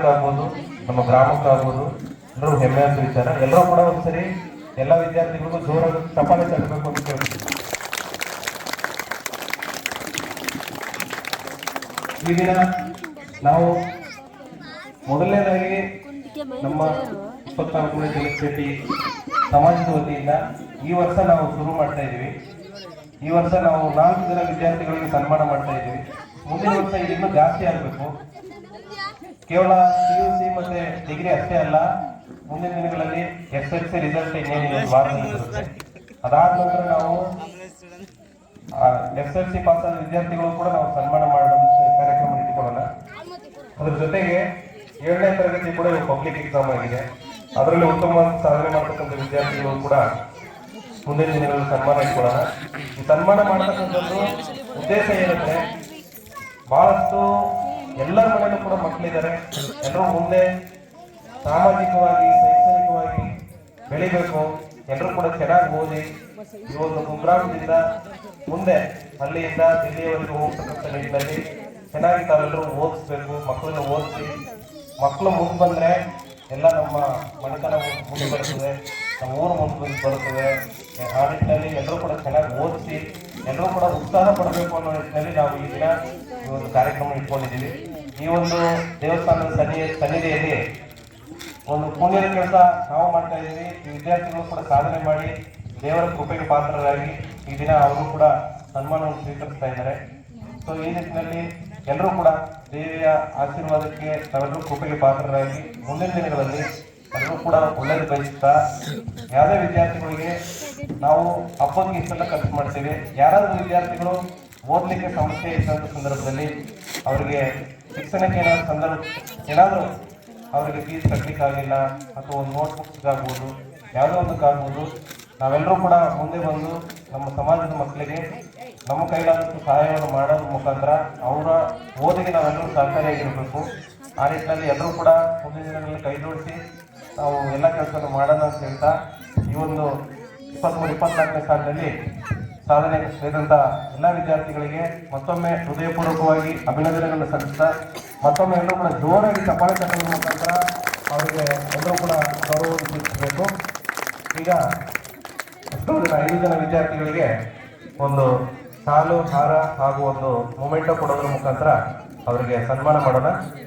ಆಗ್ಬೋದು, ನಮ್ಮ ಗ್ರಾಮಕ್ಕಾಗ್ಬೋದು ಎಲ್ಲರೂ ಅಂತ ವಿಚಾರ. ಎಲ್ಲರೂ ಕೂಡ ಒಂದ್ಸರಿ ಎಲ್ಲ ವಿದ್ಯಾರ್ಥಿಗಳಿಗೂ ಜೋರಾಗಿ ತಪಾಲೆ ತರಬೇಕು ಅಂತ ಹೇಳ್ತೀನಿ ಈ ನಾವು ಮೊದಲನೇದಾಗಿ ನಮ್ಮ ಇಪ್ಪತ್ನಾಲ್ಕನೇ ಜನಶೆಟ್ಟಿ ಸಮಾಜದ ವತಿಯಿಂದ ಈ ವರ್ಷ ನಾವು ಶುರು ಮಾಡ್ತಾ ಇದ್ದೀವಿ. ಈ ವರ್ಷ ನಾವು ನಾಲ್ಕು ಜನ ವಿದ್ಯಾರ್ಥಿಗಳಿಗೆ ಸನ್ಮಾನ ಮಾಡ್ತಾ ಇದ್ದೀವಿ. ಮುಂದಿನ ವರ್ಷ ಇದನ್ನು ಜಾಸ್ತಿ ಆಗಬೇಕು. ಕೇವಲ ಪಿ ಯು ಸಿ ಮತ್ತೆ ಡಿಗ್ರಿ ಅಷ್ಟೇ ಅಲ್ಲ, ಮುಂದಿನ ದಿನಗಳಲ್ಲಿ ಎಸ್ ಎಲ್ ಸಿ ರಿಸಲ್ಟ್ ಬರುತ್ತೆ ಅದಾದ ನಂತರ ನಾವು ಎಸ್ ಎಲ್ ಸಿ ಪಾಸ್ ಆದ ವಿದ್ಯಾರ್ಥಿಗಳು ಕೂಡ ನಾವು ಸನ್ಮಾನ ಮಾಡುವಂತ ಕಾರ್ಯಕ್ರಮ ಇಟ್ಟುಕೊಳ್ಳೋಣ. ಅದ್ರ ಜೊತೆಗೆ ಏಳನೇ ತರಗತಿ ಕೂಡ ಪಬ್ಲಿಕ್ ಎಕ್ಸಾಮ್ ಆಗಿದೆ. ಅದರಲ್ಲಿ ಉತ್ತಮವಾದ ಸಾಧನೆ ಮಾಡತಕ್ಕಂಥ ವಿದ್ಯಾರ್ಥಿಗಳು ಕೂಡ ಮುಂದಿನ ದಿನಗಳಲ್ಲಿ ಸನ್ಮಾನ ಇಟ್ಕೊಳ್ಳೋಣ. ಈ ಸನ್ಮಾನ ಮಾಡತಕ್ಕಂಥದ್ದು ಉದ್ದೇಶ ಏನಂದ್ರೆ, ಬಹಳಷ್ಟು ಎಲ್ಲರ ಮನೆಯಲ್ಲೂ ಕೂಡ ಮಕ್ಕಳಿದ್ದಾರೆ. ಎಲ್ಲರೂ ಮುಂದೆ ಸಾಮಾಜಿಕವಾಗಿ, ಶೈಕ್ಷಣಿಕವಾಗಿ ಬೆಳಿಬೇಕು. ಎಲ್ಲರೂ ಕೂಡ ಚೆನ್ನಾಗಿ ಓದಿ ಈ ಒಂದು ಮುಂದೆ ಅಲ್ಲಿಯಿಂದ ದಿಲ್ಲಿಯವರೆಗೂ ಹೋಗ್ತಕ್ಕಂಥ ನಿಟ್ಟಿನಲ್ಲಿ ಚೆನ್ನಾಗಿ ತಾವೆಲ್ಲರೂ ಓದಿಸ್ಬೇಕು, ಮಕ್ಕಳನ್ನ ಓದಿಸಿ. ಮಕ್ಕಳು ಮುಂದೆ ಬಂದರೆ ಎಲ್ಲ ನಮ್ಮ ಮನೆತನ ಮುಂದೆ ಬರ್ತದೆ. ನಮ್ಮ ಊರು ಮುಂದೆ ಬರ್ತದೆ. ಆ ನಿಟ್ಟಿನಲ್ಲಿ ಎಲ್ಲರೂ ಕೂಡ ಚೆನ್ನಾಗಿ ಓದಿಸಿ, ಎಲ್ಲರೂ ಕೂಡ ಉತ್ಸಾಹ ಪಡಬೇಕು ಅನ್ನೋ ನಿಟ್ಟಿನಲ್ಲಿ ನಾವು ಈ ದಿನ ಈ ಒಂದು ಕಾರ್ಯಕ್ರಮ ಇಟ್ಕೊಂಡಿದ್ದೀವಿ. ಈ ಒಂದು ದೇವಸ್ಥಾನದ ಸನ್ನಿ ಸನ್ನಿಧಿಯಲ್ಲಿ ಒಂದು ಪುಣ್ಯದ ಕೆಲಸ ನಾವು ಮಾಡ್ತಾ ಇದ್ದೀವಿ. ಈ ವಿದ್ಯಾರ್ಥಿಗಳು ಕೂಡ ಸಾಧನೆ ಮಾಡಿ ದೇವರ ಕೃಪೆಗೆ ಪಾತ್ರರಾಗಿ ಈ ದಿನ ಅವರು ಕೂಡ ಸನ್ಮಾನವನ್ನು ಸ್ವೀಕರಿಸ್ತಾ ಇದ್ದಾರೆ. ಸೊ ಈ ನಿಟ್ಟಿನಲ್ಲಿ ಎಲ್ಲರೂ ಕೂಡ ದೇವಿಯ ಆಶೀರ್ವಾದಕ್ಕೆ ನಾವೆಲ್ಲರೂ ಕೃಪೆಗೆ ಪಾತ್ರರಾಗಿ ಮುಂದಿನ ದಿನಗಳಲ್ಲಿ ಎಲ್ಲರೂ ಕೂಡ ಒಳ್ಳೆಯದು ಬಯಸ್ತಾ ಯಾವುದೇ ವಿದ್ಯಾರ್ಥಿಗಳಿಗೆ ನಾವು ಹಬ್ಬಕ್ಕೆ ಇಷ್ಟೆಲ್ಲ ಖರ್ಚು ಮಾಡ್ತೀವಿ. ಯಾರಾದರೂ ವಿದ್ಯಾರ್ಥಿಗಳು ಓದಲಿಕ್ಕೆ ಸಮಸ್ಯೆ ಇದ್ದಂಥ ಸಂದರ್ಭದಲ್ಲಿ ಅವರಿಗೆ ಶಿಕ್ಷಣಕ್ಕೆ ಏನಾದ್ರು ಸಂದರ್ಭ ಏನಾದರೂ ಅವರಿಗೆ ಫೀಸ್ ಕಟ್ಟಲಿಕ್ಕಾಗಿಲ್ಲ ಅಥವಾ ಒಂದು ನೋಟ್ ಬುಕ್ಸ್ಗಾಗ್ಬೋದು ಯಾವುದೋ ಒಂದಕ್ಕಾಗ್ಬೋದು, ನಾವೆಲ್ಲರೂ ಕೂಡ ಮುಂದೆ ಬಂದು ನಮ್ಮ ಸಮಾಜದ ಮಕ್ಕಳಿಗೆ ನಮ್ಮ ಕೈಲಾದಷ್ಟು ಸಹಾಯವನ್ನು ಮಾಡೋದ್ರ ಮುಖಾಂತರ ಅವರ ಓದಿಗೆ ನಾವೆಲ್ಲರೂ ಸಹಕಾರಿಯಾಗಿರಬೇಕು ಆ ನಿಟ್ಟಿನಲ್ಲಿ ಎಲ್ಲರೂ ಕೂಡ ಮುಂದಿನ ದಿನಗಳಲ್ಲಿ ಕೈ ಜೋಡಿಸಿ ನಾವು ಎಲ್ಲ ಕೆಲಸವನ್ನು ಮಾಡೋಣ ಅಂತ ಹೇಳ್ತಾ ಈ ಒಂದು ಇಪ್ಪತ್ತ್ಮೂರು ಇಪ್ಪತ್ನಾಲ್ಕನೇ ಸಾಲಿನಲ್ಲಿ ಸಾಧನೆ ಸೇರಿದಂತ ಎಲ್ಲ ವಿದ್ಯಾರ್ಥಿಗಳಿಗೆ ಮತ್ತೊಮ್ಮೆ ಹೃದಯಪೂರ್ವಕವಾಗಿ ಅಭಿನಂದನೆಗಳನ್ನು ಸಲ್ಲಿಸ್ತಾ, ಮತ್ತೊಮ್ಮೆ ಎಲ್ಲರೂ ಕೂಡ ಜೋರಾಗಿ ಚಪ್ಪಾಳೆ ತಟ್ಟುವ ಮುಖಾಂತರ ಅವರಿಗೆ ಎಲ್ಲರೂ ಕೂಡ ಗೌರವವನ್ನು ಸೂಚಿಸಬೇಕು ಈಗ ಎಷ್ಟೋ ಜನ, ಐದು ಜನ ವಿದ್ಯಾರ್ಥಿಗಳಿಗೆ ಒಂದು ಸಾಲು ಹಾರ ಹಾಗೂ ಒಂದು ಮೊಮೆಂಟೋ ಕೊಡೋದ್ರ ಮುಖಾಂತರ ಅವರಿಗೆ ಸನ್ಮಾನ ಮಾಡೋಣ.